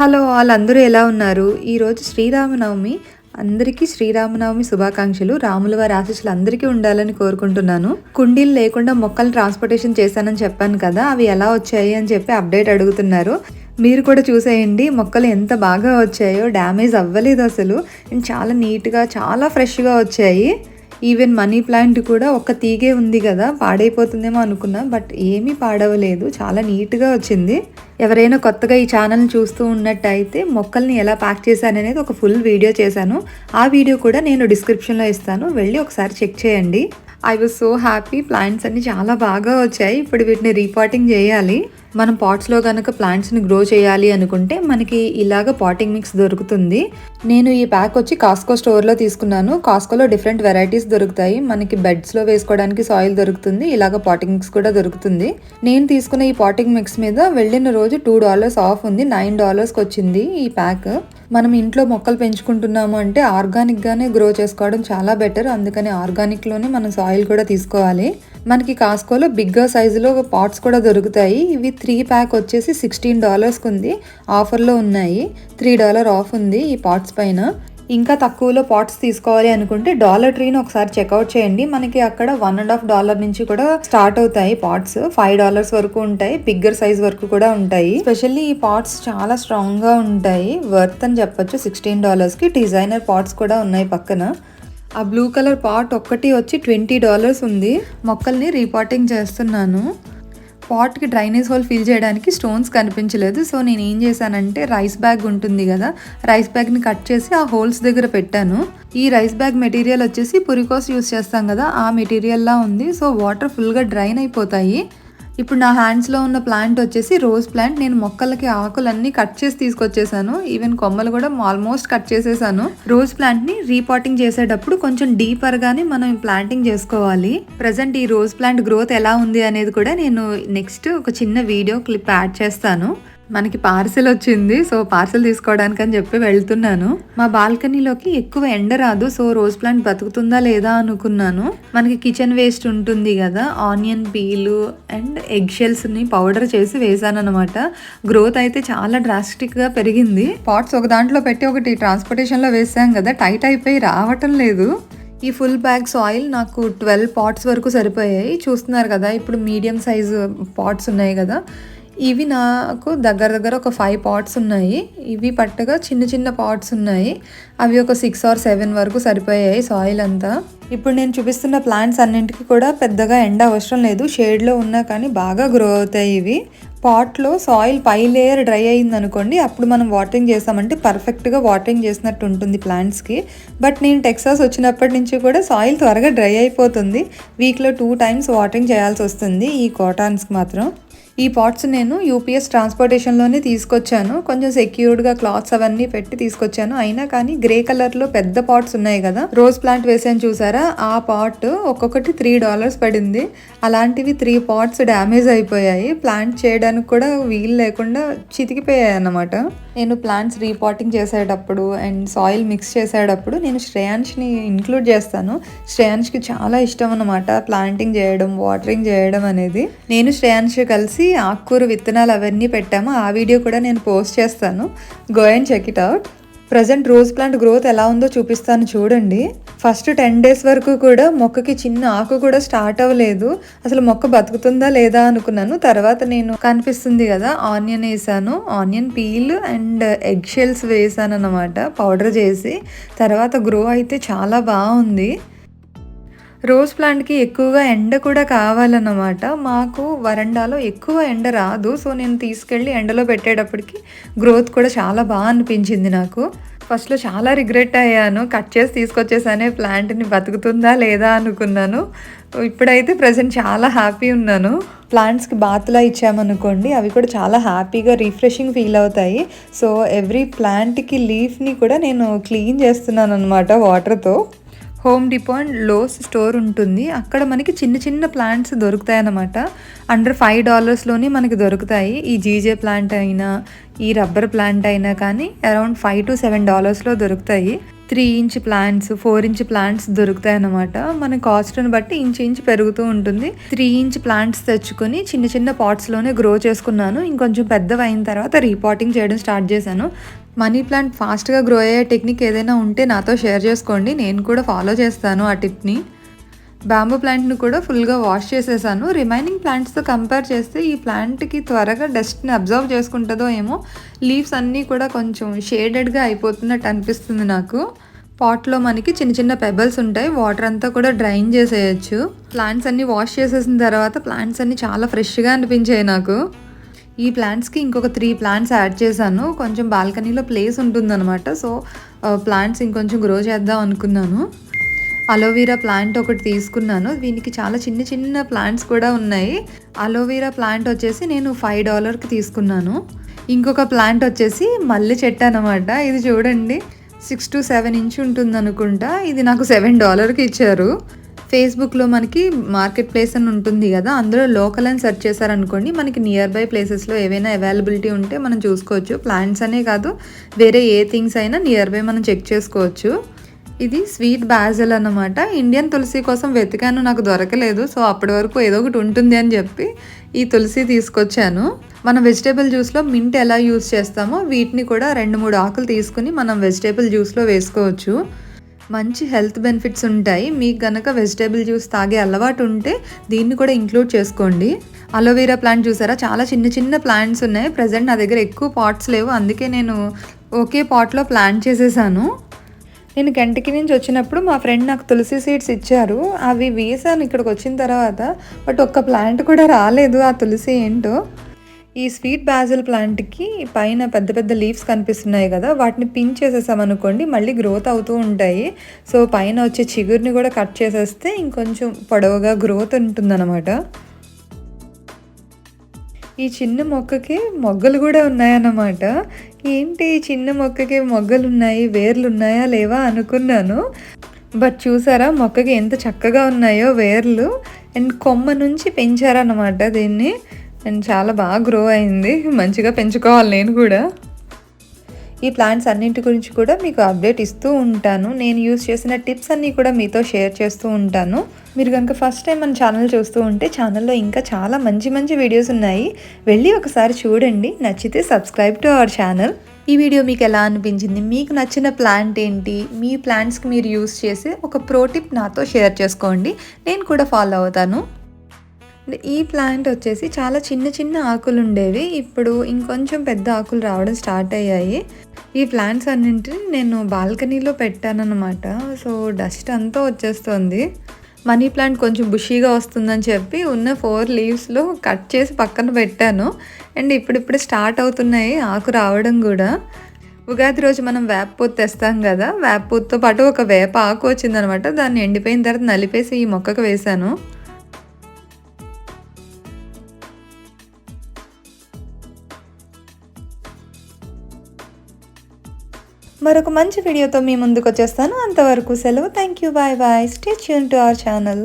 Hello వాళ్ళందరూ ఎలా ఉన్నారు? ఈరోజు శ్రీరామనవమి. అందరికీ శ్రీరామనవమి శుభాకాంక్షలు. రాముల వారి ఆశీస్సులు అందరికీ ఉండాలని కోరుకుంటున్నాను. కుండీలు లేకుండా మొక్కలు ట్రాన్స్పోర్టేషన్ చేశానని చెప్పాను కదా అవి ఎలా వచ్చాయి అని చెప్పి అప్డేట్ అడుగుతున్నారు. మీరు కూడా చూసేయండి. మొక్కలు ఎంత బాగా వచ్చాయో డ్యామేజ్ అవ్వలేదు అసలు. చాలా నీట్గా చాలా ఫ్రెష్గా వచ్చాయి. ఈవెన్ మనీ ప్లాంట్ కూడా ఒక తీగే ఉంది కదా పాడైపోతుందేమో అనుకున్నా బట్ ఏమీ పాడవలేదు. చాలా నీట్గా వచ్చింది. ఎవరైనా కొత్తగా ఈ ఛానల్ని చూస్తూ ఉన్నట్టయితే మొక్కల్ని ఎలా ప్యాక్ చేశాను అనేది ఒక ఫుల్ వీడియో చేశాను. ఆ వీడియో కూడా నేను డిస్క్రిప్షన్లో ఇస్తాను. వెళ్ళి ఒకసారి చెక్ చేయండి. I was so happy plants అన్ని చాలా బాగా వచ్చాయి. ఇప్పుడు వీటిని రీపాటింగ్ చేయాలి. మనం పాట్స్లో కనుక ప్లాంట్స్ని గ్రో చేయాలి అనుకుంటే మనకి ఇలాగ పాటింగ్ మిక్స్ దొరుకుతుంది. నేను ఈ ప్యాక్ వచ్చి కాస్కో స్టోర్లో తీసుకున్నాను. కాస్కోలో డిఫరెంట్ వెరైటీస్ దొరుకుతాయి. మనకి బెడ్స్లో వేసుకోవడానికి సాయిల్ దొరుకుతుంది. ఇలాగ పాటింగ్ మిక్స్ కూడా దొరుకుతుంది. నేను తీసుకున్న ఈ పాటింగ్ మిక్స్ మీద వెళ్ళిన రోజు టూ డాలర్స్ ఆఫ్ ఉంది. నైన్ డాలర్స్కి వచ్చింది ఈ ప్యాక్. మనం ఇంట్లో మొక్కలు పెంచుకుంటున్నాము అంటే ఆర్గానిక్గానే గ్రో చేసుకోవడం చాలా బెటర్. అందుకని ఆర్గానిక్లోనే మనం సాయిల్ కూడా తీసుకోవాలి. మనకి కాస్కోలో బిగ్గర్ సైజులో పాట్స్ కూడా దొరుకుతాయి. ఇవి త్రీ ప్యాక్ వచ్చేసి సిక్స్టీన్ డాలర్స్కి ఉంది ఆఫర్లో ఉన్నాయి. త్రీ డాలర్ ఆఫ్ ఉంది ఈ పాట్స్ పైన. ఇంకా తక్కువలో పాట్స్ తీసుకోవాలి అనుకుంటే డాలర్ ట్రీని ఒకసారి చెక్అవుట్ చేయండి. మనకి అక్కడ వన్ అండ్ హాఫ్ డాలర్ నుంచి కూడా స్టార్ట్ అవుతాయి పాట్స్ ఫైవ్ డాలర్స్ వరకు ఉంటాయి. బిగ్గర్ సైజ్ వరకు కూడా ఉంటాయి. స్పెషల్లీ ఈ పాట్స్ చాలా స్ట్రాంగ్గా ఉంటాయి. వర్త్ అని చెప్పొచ్చు. సిక్స్టీన్ డాలర్స్కి డిజైనర్ పాట్స్ కూడా ఉన్నాయి పక్కన. ఆ బ్లూ కలర్ పాట్ ఒక్కటి వచ్చి ట్వంటీ డాలర్స్ ఉంది. మొక్కల్ని రీపాటింగ్ చేస్తున్నాను. పాట్కి డ్రైనేజ్ హోల్ ఫిల్ చేయడానికి స్టోన్స్ కనిపించలేదు. సో నేను ఏం చేశానంటే రైస్ బ్యాగ్ ఉంటుంది కదా రైస్ బ్యాగ్ని కట్ చేసి ఆ హోల్స్ దగ్గర పెట్టాను. ఈ రైస్ బ్యాగ్ మెటీరియల్ వచ్చేసి పురికోస్ యూస్ చేస్తాం కదా ఆ మెటీరియల్లా ఉంది. సో వాటర్ ఫుల్గా డ్రైన్ అయిపోతాయి. ఇప్పుడు నా హ్యాండ్స్లో ఉన్న ప్లాంట్ వచ్చేసి రోజ్ ప్లాంట్ నేను మొక్కలకి ఆకులన్నీ కట్ చేసి తీసుకొచ్చేసాను. ఈవెన్ కొమ్మలు కూడా ఆల్మోస్ట్ కట్ చేసేసాను. రోజ్ ప్లాంట్ని రీపాటింగ్ చేసేటప్పుడు కొంచెం డీపర్గానే మనం ప్లాంటింగ్ చేసుకోవాలి. ప్రజెంట్ ఈ రోజ్ ప్లాంట్ గ్రోత్ ఎలా ఉంది అనేది కూడా నేను నెక్స్ట్ ఒక చిన్న వీడియో క్లిప్ యాడ్ చేస్తాను. మనకి పార్సిల్ వచ్చింది సో పార్సిల్ తీసుకోవడానికి అని చెప్పి వెళ్తున్నాను. మా బాల్కనీలోకి ఎక్కువ ఎండ రాదు సో రోజ్ ప్లాంట్ బతుకుతుందా లేదా అనుకున్నాను. మనకి కిచెన్ వేస్ట్ ఉంటుంది కదా ఆనియన్ పీలు అండ్ ఎగ్ షెల్స్ని పౌడర్ చేసి వేసాను అనమాట గ్రోత్ అయితే చాలా డ్రాస్టిక్గా పెరిగింది. పాట్స్ ఒక దాంట్లో పెట్టి ఒకటి ట్రాన్స్పోర్టేషన్లో వేసాం కదా టైట్ అయిపోయి రావటం లేదు. ఈ ఫుల్ బ్యాగ్స్ ఆయిల్ నాకు ట్వెల్వ్ పాట్స్ వరకు సరిపోయాయి. చూస్తున్నారు కదా ఇప్పుడు మీడియం సైజు పాట్స్ ఉన్నాయి కదా. ఇవి నాకు దగ్గర దగ్గర ఒక ఫైవ్ పాట్స్ ఉన్నాయి. ఇవి పట్టగా చిన్న చిన్న పాట్స్ ఉన్నాయి. అవి ఒక సిక్స్ ఆర్ సెవెన్ వరకు సరిపోయాయి సాయిల్ అంతా. ఇప్పుడు నేను చూపిస్తున్న ప్లాంట్స్ అన్నింటికి కూడా పెద్దగా ఎండ అవసరం లేదు. షేడ్లో ఉన్నా కానీ బాగా గ్రో అవుతాయి ఇవి. పాట్లో సాయిల్ పై లేయర్ డ్రై అయింది అనుకోండి అప్పుడు మనం వాటరింగ్ చేసామంటే పర్ఫెక్ట్గా వాటరింగ్ చేసినట్టు ఉంటుంది ప్లాంట్స్కి. బట్ నేను టెక్సాస్ వచ్చినప్పటి నుంచి కూడా సాయిల్ త్వరగా డ్రై అయిపోతుంది. వీక్లో టూ టైమ్స్ వాటరింగ్ చేయాల్సి వస్తుంది ఈ కాటాన్స్కి మాత్రం. ఈ పాట్స్ నేను యూపీఎస్ ట్రాన్స్పోర్టేషన్లోనే తీసుకొచ్చాను. కొంచెం సెక్యూర్డ్గా క్లాత్స్ అవన్నీ పెట్టి తీసుకొచ్చాను. అయినా కానీ గ్రే కలర్లో పెద్ద పాట్స్ ఉన్నాయి కదా. రోజ్ ప్లాంట్ వేసాను చూసారా? ఆ పాట్ ఒక్కొక్కటి త్రీ డాలర్స్ పడింది. అలాంటివి త్రీ పాట్స్ డ్యామేజ్ అయిపోయాయి. ప్లాంట్ చేయడానికి కూడా వీలు లేకుండా చితికిపోయాయి అన్నమాట. నేను ప్లాంట్స్ రీపాటింగ్ చేసేటప్పుడు అండ్ సాయిల్ మిక్స్ చేసేటప్పుడు నేను శ్రేయాన్ష్ని ఇంక్లూడ్ చేస్తాను. శ్రేయాన్ష్కి చాలా ఇష్టం అనమాట ప్లాంటింగ్ చేయడం వాటరింగ్ చేయడం అనేది. నేను శ్రేయాన్ష్ కలిసి ఆకుకూర విత్తనాలు అవన్నీ పెట్టాము. ఆ వీడియో కూడా నేను పోస్ట్ చేస్తాను. Go and check it out present rose plant growth ఎలా ఉందో చూపిస్తాను చూడండి. ఫస్ట్ టెన్ డేస్ వరకు కూడా మొక్కకి చిన్న ఆకు కూడా స్టార్ట్ అవ్వలేదు. అసలు మొక్క బతుకుతుందా లేదా అనుకున్నాను. తర్వాత నేను కనిపిస్తుంది కదా ఆనియన్ వేసాను. Onion peel and egg shells వేసాను అనమాట పౌడర్ చేసి. తర్వాత గ్రో అయితే చాలా బాగుంది. రోజ్ ప్లాంట్కి ఎక్కువగా ఎండ కూడా కావాలన్నమాట. మాకు వరండాలో ఎక్కువ ఎండ రాదు. సో నేను తీసుకెళ్ళి ఎండలో పెట్టేటప్పటికి గ్రోత్ కూడా చాలా బాగా అనిపించింది నాకు. ఫస్ట్లో చాలా రిగ్రెట్ అయ్యాను. కట్ చేసి తీసుకొచ్చేసానే ప్లాంట్ని బతుకుతుందా లేదా అనుకున్నాను. ఇప్పుడైతే ప్రజెంట్ చాలా హ్యాపీ ఉన్నాను. ప్లాంట్స్కి బాత్లా ఇచ్చామనుకోండి అవి కూడా చాలా హ్యాపీగా రిఫ్రెషింగ్ ఫీల్ అవుతాయి. సో ఎవ్రీ ప్లాంట్కి లీఫ్ని కూడా నేను క్లీన్ చేస్తున్నాను అనమాట వాటర్తో. Home Depot and Lowe's store ఉంటుంది. అక్కడ మనకి చిన్న చిన్న ప్లాంట్స్ దొరుకుతాయి అన్నమాట. అండర్ ఫైవ్ డాలర్స్లోనే మనకి దొరుకుతాయి. ఈ జీజే ప్లాంట్ అయినా ఈ రబ్బర్ ప్లాంట్ అయినా కానీ అరౌండ్ ఫైవ్ టు సెవెన్ డాలర్స్లో దొరుకుతాయి. Three inch plants four inch plants దొరుకుతాయి అన్నమాట. మన కాస్ట్ని బట్టి ఇంచ్ ఇంచ్ పెరుగుతూ ఉంటుంది. త్రీ ఇంచ్ ప్లాంట్స్ తెచ్చుకొని చిన్న చిన్న పాట్స్లోనే గ్రో చేసుకున్నాను. ఇంకొంచెం పెద్దవైన తర్వాత రీపాటింగ్ చేయడం స్టార్ట్ చేశాను. మనీ ప్లాంట్ ఫాస్ట్గా గ్రో అయ్యే టెక్నిక్ ఏదైనా ఉంటే నాతో షేర్ చేసుకోండి. నేను కూడా ఫాలో చేస్తాను ఆ టిప్ని. బ్యాంబూ ప్లాంట్ని కూడా ఫుల్గా వాష్ చేసేసాను. రిమైనింగ్ ప్లాంట్స్తో కంపేర్ చేస్తే ఈ ప్లాంట్కి త్వరగా డస్ట్ని అబ్జర్వ్ చేసుకుంటుందో ఏమో లీవ్స్ అన్నీ కూడా కొంచెం షేడెడ్గా అయిపోతున్నట్టు అనిపిస్తుంది నాకు. పాట్లో మనకి చిన్న చిన్న పెబల్స్ ఉంటాయి. వాటర్ అంతా కూడా డ్రైన్ చేసేయచ్చు. ప్లాంట్స్ అన్నీ వాష్ చేసేసిన తర్వాత ప్లాంట్స్ అన్నీ చాలా ఫ్రెష్గా అనిపించాయి నాకు. ఈ ప్లాంట్స్కి ఇంకొక త్రీ ప్లాంట్స్ యాడ్ చేశాను. కొంచెం బాల్కనీలో ప్లేస్ ఉంటుందన్నమాట. సో ప్లాంట్స్ ఇంకొంచెం గ్రో చేద్దాం అనుకున్నాను. అలోవీరా ప్లాంట్ ఒకటి తీసుకున్నాను. దీనికి చాలా చిన్న చిన్న ప్లాంట్స్ కూడా ఉన్నాయి. అలోవీరా ప్లాంట్ వచ్చేసి నేను ఫైవ్ డాలర్కి తీసుకున్నాను. ఇంకొక ప్లాంట్ వచ్చేసి మల్లె చెట్టు అనమాట ఇది చూడండి. సిక్స్ టు సెవెన్ ఇంచ్ ఉంటుంది అనుకుంటా ఇది నాకు సెవెన్ డాలర్కి ఇచ్చారు. ఫేస్బుక్లో మనకి మార్కెట్ ప్లేస్ అని ఉంటుంది కదా అందులో లోకల్ అని సెర్చ్ చేశారనుకోండి మనకి నియర్ బై ప్లేసెస్లో ఏవైనా అవైలబిలిటీ ఉంటే మనం చూసుకోవచ్చు. ప్లాంట్స్ అనే కాదు వేరే ఏ థింగ్స్ అయినా నియర్ బై మనం చెక్ చేసుకోవచ్చు. ఇది స్వీట్ బ్యాజల్ అనమాట ఇండియన్ తులసి కోసం వెతికాను నాకు దొరకలేదు. సో అప్పటి వరకు ఏదో ఒకటి ఉంటుంది అని చెప్పి ఈ తులసి తీసుకొచ్చాను. మనం వెజిటేబుల్ జ్యూస్లో మింట్ ఎలా యూస్ చేస్తామో వీటిని కూడా రెండు మూడు ఆకులు తీసుకుని మనం వెజిటేబుల్ జ్యూస్లో వేసుకోవచ్చు. మంచి హెల్త్ బెనిఫిట్స్ ఉంటాయి. మీకు గనక వెజిటేబుల్ జ్యూస్ తాగే అలవాటు ఉంటే దీన్ని కూడా ఇంక్లూడ్ చేసుకోండి. అలోవెరా ప్లాంట్ చూసారా? చాలా చిన్న చిన్న ప్లాంట్స్ ఉన్నాయి. ప్రజెంట్ నా దగ్గర ఎక్కువ పాట్స్ లేవు. అందుకే నేను ఒకే పాట్లో ప్లాంట్ చేసేసాను. నేను గంటకి నుంచి వచ్చినప్పుడు మా ఫ్రెండ్ నాకు తులసి సీడ్స్ ఇచ్చారు. అవి వేసాను ఇక్కడికి వచ్చిన తర్వాత. బట్ ఒక్క ప్లాంట్ కూడా రాలేదు. ఆ తులసి ఏంటో? ఈ స్వీట్ బ్యాజిల్ ప్లాంట్కి పైన పెద్ద పెద్ద లీవ్స్ కనిపిస్తున్నాయి కదా వాటిని పిన్ చేసేసామనుకోండి మళ్ళీ గ్రోత్ అవుతూ ఉంటాయి. సో పైన వచ్చే చిగురిని కూడా కట్ చేసేస్తే ఇంకొంచెం పొడవుగా గ్రోత్ ఉంటుందన్నమాట. ఈ చిన్న మొక్కకి మొగ్గలు కూడా ఉన్నాయన్నమాట. ఏంటి ఈ చిన్న మొక్కకి మొగ్గలు ఉన్నాయి వేర్లు ఉన్నాయా లేవా అనుకున్నాను. బట్ చూసారా మొక్కకి ఎంత చక్కగా ఉన్నాయో వేర్లు. అండ్ కొమ్మ నుంచి పెంచారన్నమాట దీన్ని. అండ్ చాలా బాగా గ్రో అయింది. మంచిగా పెంచుకోవాలి నేను కూడా. ఈ ప్లాంట్స్ అన్నింటి గురించి కూడా మీకు అప్డేట్ ఇస్తూ ఉంటాను. నేను యూస్ చేసిన టిప్స్ అన్నీ కూడా మీతో షేర్ చేస్తూ ఉంటాను. మీరు కనుక ఫస్ట్ టైం మన ఛానల్ చూస్తూ ఉంటే ఛానల్లో ఇంకా చాలా మంచి మంచి వీడియోస్ ఉన్నాయి. వెళ్ళి ఒకసారి చూడండి. నచ్చితే సబ్స్క్రైబ్ టు అవర్ ఛానల్ ఈ వీడియో మీకు ఎలా అనిపించింది? మీకు నచ్చిన ప్లాంట్ ఏంటి? మీ ప్లాంట్స్కి మీరు యూస్ చేసి ఒక ప్రో టిప్ నాతో షేర్ చేసుకోండి. నేను కూడా ఫాలో అవుతాను. ఈ ప్లాంట్ వచ్చేసి చాలా చిన్న చిన్న ఆకులు ఉండేవి ఇప్పుడు ఇంకొంచెం పెద్ద ఆకులు రావడం స్టార్ట్ అయ్యాయి. ఈ ప్లాంట్స్ అన్నింటిని నేను బాల్కనీలో పెట్టానన్నమాట. సో డస్ట్ అంతా వచ్చేస్తుంది. మనీ ప్లాంట్ కొంచెం బుషీగా వస్తుందని చెప్పి ఉన్న ఫోర్ లీవ్స్లో కట్ చేసి పక్కన పెట్టాను. అండ్ ఇప్పుడిప్పుడు స్టార్ట్ అవుతున్నాయి ఆకు రావడం కూడా. ఉగాది రోజు మనం వేప పూత తెస్తాం కదా వేప పూతతో పాటు ఒక వేప ఆకు వచ్చిందనమాట దాన్ని ఎండిపోయిన తర్వాత నలిపేసి ఈ మొక్కకు వేశాను. మరొక మంచి వీడియోతో మీ ముందుకు వచ్చేస్తాను. అంతవరకు సెలవు. Thank you bye bye stay tune to our channel